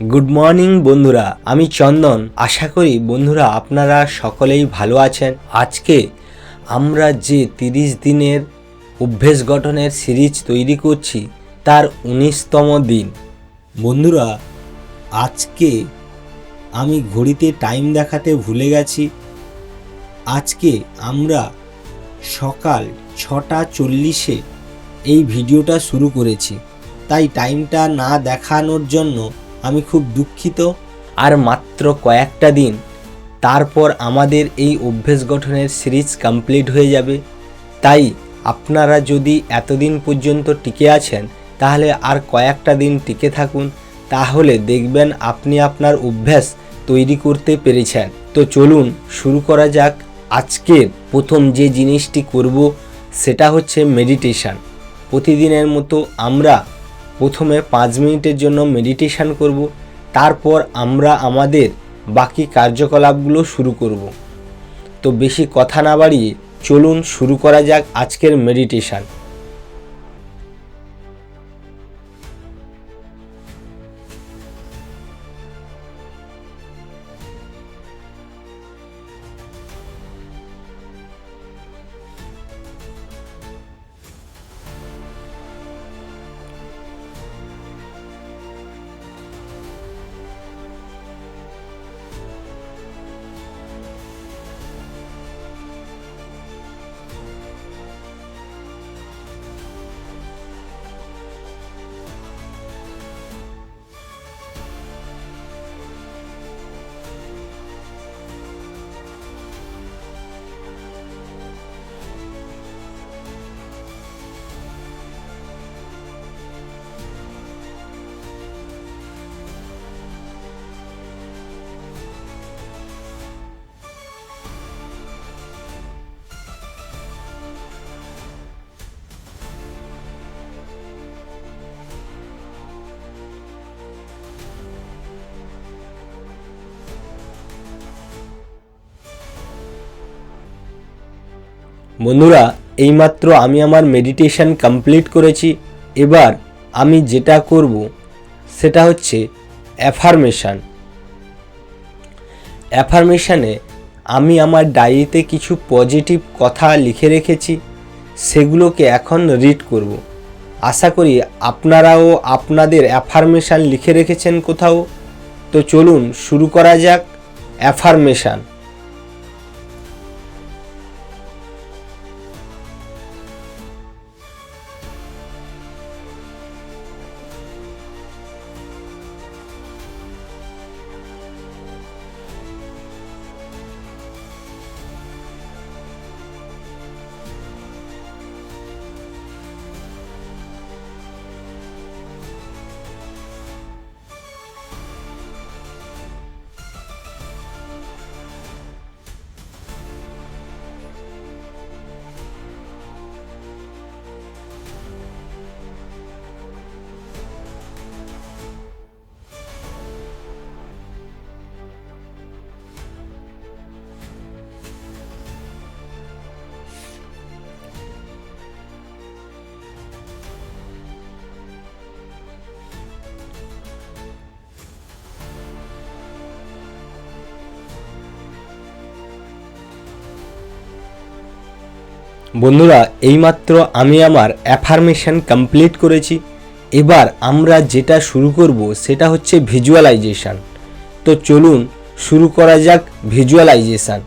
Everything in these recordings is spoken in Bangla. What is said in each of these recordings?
গুড মর্নিং বন্ধুরা। আমি চন্দন। আশা করি বন্ধুরা আপনারা সকলেই ভালো আছেন। আজকে আমরা যে তিরিশ দিনের অভ্যেস গঠনের সিরিজ তৈরি করছি, তার উনিশতম দিন। বন্ধুরা, আজকে আমি ঘড়িতে টাইম দেখাতে ভুলে গেছি। আজকে আমরা সকাল ছটা চল্লিশে এই ভিডিওটা শুরু করেছি। তাই টাইমটা না দেখানোর জন্য আমি খুব দুঃখিত। আর মাত্র কয়েকটা দিন, তারপর আমাদের এই অভ্যেস গঠনের সিরিজ কমপ্লিট হয়ে যাবে। তাই আপনারা যদি এতদিন পর্যন্ত টিকে আছেন, তাহলে আর কয়েকটা দিন টিকে থাকুন। তাহলে দেখবেন আপনি আপনার অভ্যাস তৈরি করতে পেরেছেন। তো চলুন শুরু করা যাক আজকের প্রথম যে জিনিসটি করব, সেটা হচ্ছে মেডিটেশন প্রতিদিনের মতো আমরা প্রথমে পাঁচ মিনিটের জন্য মেডিটেশন করব, তারপর আমরা আমাদের বাকি কার্যকলাপগুলো শুরু করব। তো বেশি কথা না বাড়িয়ে চলুন শুরু করা যাক আজকের মেডিটেশন বন্ধুরা, এইমাত্র আমি আমার মেডিটেশন কমপ্লিট করেছি। এবার আমি যেটা করব, সেটা হচ্ছে অ্যাফার্মেশান অ্যাফার্মেশানে আমি আমার ডায়েরিতে কিছু পজিটিভ কথা লিখে রেখেছি, সেগুলোকে এখন রিড করব। আশা করি আপনারাও আপনাদের অ্যাফার্মেশান লিখে রেখেছেন কোথাও। তো চলুন শুরু করা যাক অ্যাফার্মেশান বন্ধুরা, এইমাত্র আমি আমার অ্যাফার্মেশন কমপ্লিট করেছি। এবার আমরা যেটা শুরু করব, সেটা হচ্ছে ভিজুয়ালাইজেশান তো চলুন, শুরু করা যাক ভিজুয়ালাইজেশন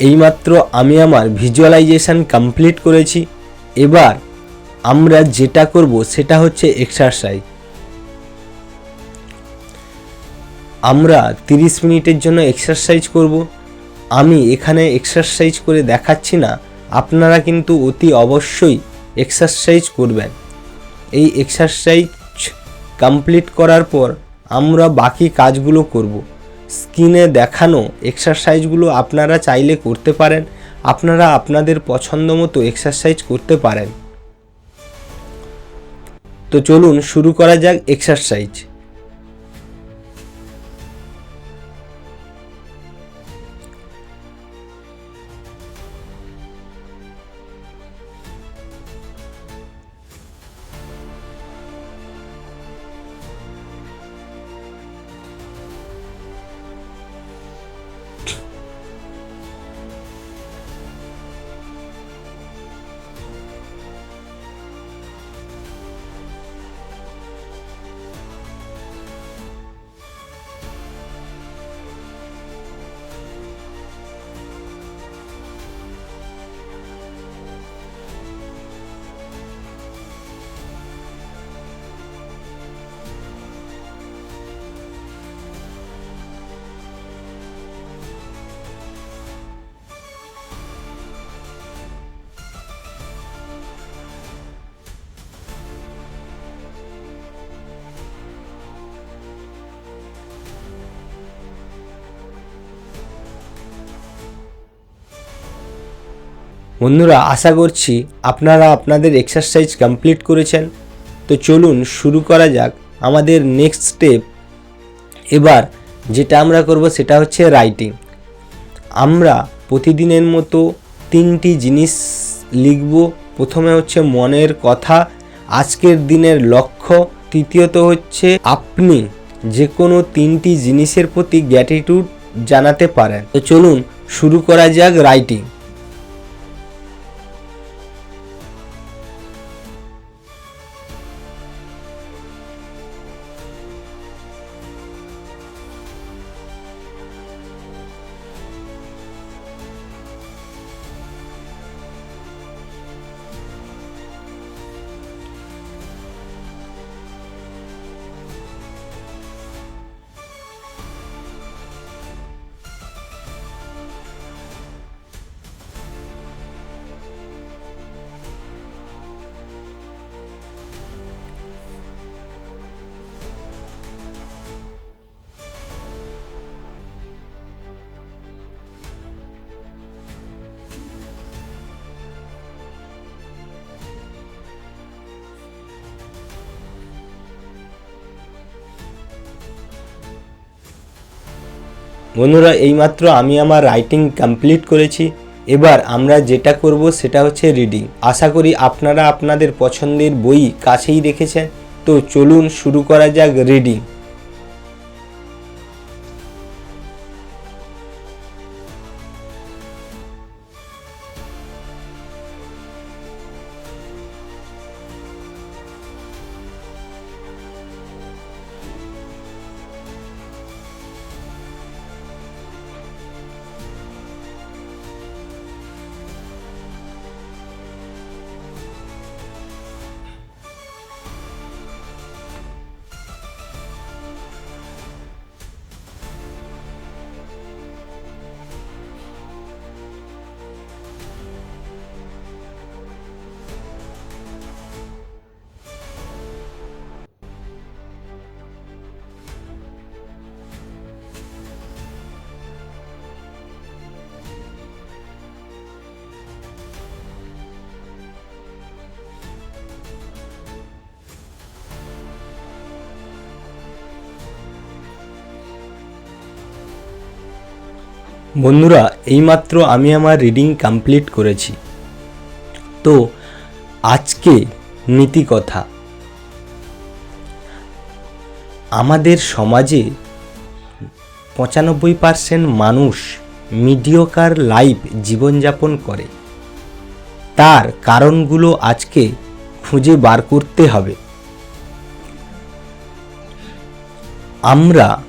এইমাত্র আমি আমার ভিজুয়ালাইজেশন কমপ্লিট করেছি। এবার আমরা যেটা করব সেটা হচ্ছে এক্সারসাইজ আমরা 30 মিনিটের জন্য এক্সারসাইজ করব। আমি এখানে এক্সারসাইজ করে দেখাচ্ছি না, আপনারা কিন্তু অতি অবশ্যই এক্সারসাইজ করবেন। এই এক্সারসাইজ কমপ্লিট করার পর আমরা বাকি কাজগুলো করব। স্ক্রিনে দেখানো এক্সারসাইজগুলো আপনারা চাইলে করতে পারেন। আপনারা আপনাদের পছন্দ মতো এক্সারসাইজ করতে পারেন। তো চলুন শুরু করা যাক এক্সারসাইজ। বন্ধুরা, আশা করছি আপনারা আপনাদের এক্সারসাইজ কমপ্লিট করেছেন। তো চলুন শুরু করা যাক আমাদের নেক্সট স্টেপ এবার যেটা আমরা করব সেটা হচ্ছে রাইটিং আমরা প্রতিদিনের মতো তিনটি জিনিস লিখব। প্রথমে হচ্ছে মনের কথা, আজকের দিনের লক্ষ্য, তৃতীয়ত হচ্ছে আপনি যে কোনো তিনটি জিনিসের প্রতি গ্র্যাটিটিউড জানাতে পারেন। তো চলুন শুরু করা যাক রাইটিং বন্ধুরা, এইমাত্র আমি আমার রাইটিং কমপ্লিট করেছি। এবার আমরা যেটা করব সেটা হচ্ছে রিডিং আশা করি আপনারা আপনাদের পছন্দের বই কাছেই রেখেছেন তো চলুন শুরু করা যাক রিডিং বন্ধুরা, এইমাত্র আমি আমার রিডিং কমপ্লিট করেছি। তো, আজকে নীতি কথা। আমাদের সমাজে পঁচানব্বই পার্সেন্ট মানুষ মিডিওকার লাইফ জীবনযাপন করে। তার কারণগুলো আজকে খুঁজে বার করতে হবে। আমরা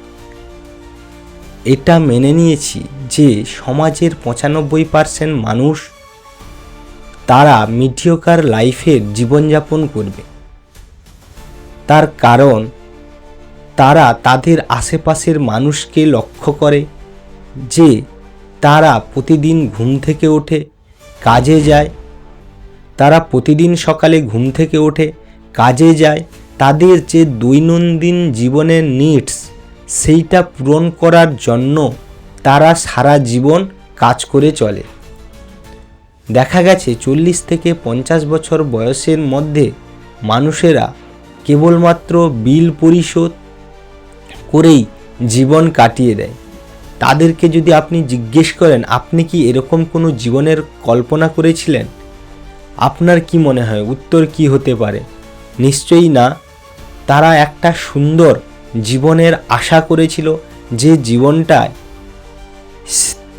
এটা মেনে নিয়েছি যে সমাজের পঁচানব্বই পার্সেন্ট মানুষ তারা মিডিওকার লাইফের জীবনযাপন করবে। তার কারণ, তারা তাদের আশেপাশের মানুষকে লক্ষ্য করে যে তারা প্রতিদিন ঘুম থেকে ওঠে, কাজে যায়। তারা প্রতিদিন সকালে ঘুম থেকে ওঠে, কাজে যায়। তাদের যে দৈনন্দিন জীবনের নিডস সেইটা পূরণ করার জন্য তারা সারা জীবন কাজ করে চলে। দেখা গেছে চল্লিশ থেকে পঞ্চাশ বছর বয়সের মধ্যে মানুষেরা কেবলমাত্র বিল পরিশোধ করেই জীবন কাটিয়ে দেয়। তাদেরকে যদি আপনি জিজ্ঞেস করেন, আপনি কি এরকম কোনো জীবনের কল্পনা করেছিলেন? আপনার কি মনে হয়? উত্তর কি হতে পারে? নিশ্চয়ই না। তারা একটা সুন্দর জীবনের আশা করেছিল যে জীবনটায়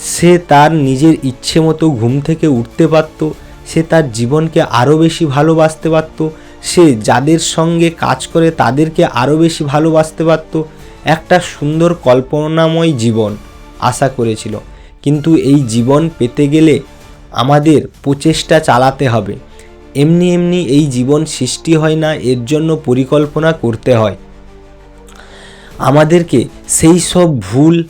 সে- তার নিজের ইচ্ছে মতো ঘুম থেকে উঠতে পারত, সে তার জীবনকে আরও বেশি ভালোবাসতে পারত, সে যাদের সঙ্গে কাজ করে তাদেরকে আরও বেশি ভালোবাসতে পারত। একটা সুন্দর কল্পনাময় জীবন আশা করেছিল। কিন্তু এই জীবন পেতে গেলে আমাদের প্রচেষ্টা চালাতে হবে। এমনি এমনি এই জীবন সৃষ্টি হয় না, এর জন্য পরিকল্পনা করতে হয়। আমাদেরকে সেই সব ভুল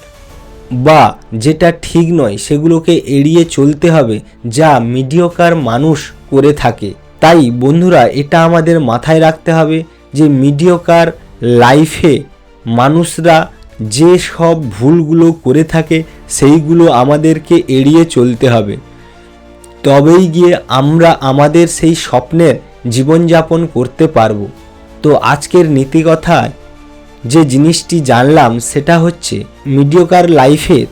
বা যেটা ঠিক নয় সেগুলোকে এড়িয়ে চলতে হবে যা মিডিয়কার মানুষ করে থাকে। তাই বন্ধুরা, এটা আমাদের মাথায় রাখতে হবে যে মিডিয়কার লাইফে মানুষরা যে সব ভুলগুলো করে থাকে সেইগুলো আমাদেরকে এড়িয়ে চলতে হবে। তবেই গিয়ে আমরা আমাদের সেই স্বপ্নের জীবনযাপন করতে পারব। তো আজকের নীতিকথায় যে জিনিসটি জানলাম সেটা হচ্ছে মিডিওকার লাইফের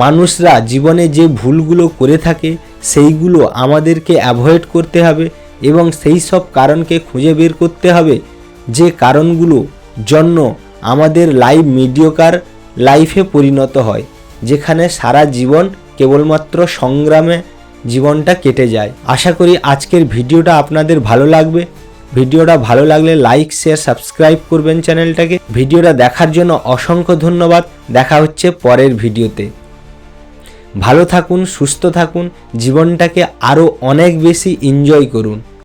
মানুষরা জীবনে যে ভুলগুলো করে থাকে, সেইগুলো আমাদেরকে অ্যাভয়েড করতে হবে এবং সেই সব কারণকে খুঁজে বের করতে হবে। যে কারণগুলো জন্য আমাদের লাইফ মিডিওকার লাইফে পরিণত হয়, যেখানে সারা জীবন কেবলমাত্র সংগ্রামে জীবনটা কেটে যায়। আশা করি আজকের ভিডিওটা আপনাদের ভালো লাগবে। ভিডিওটা ভালো লাগলে লাইক শেয়ার সাবস্ক্রাইব করবেন চ্যানেলটাকে। ভিডিওটা দেখার জন্য অসংখ্য ধন্যবাদ। দেখা হচ্ছে পরের ভিডিওতে। ভালো থাকুন, সুস্থ থাকুন, জীবনটাকে আরও অনেক বেশি এনজয় করুন।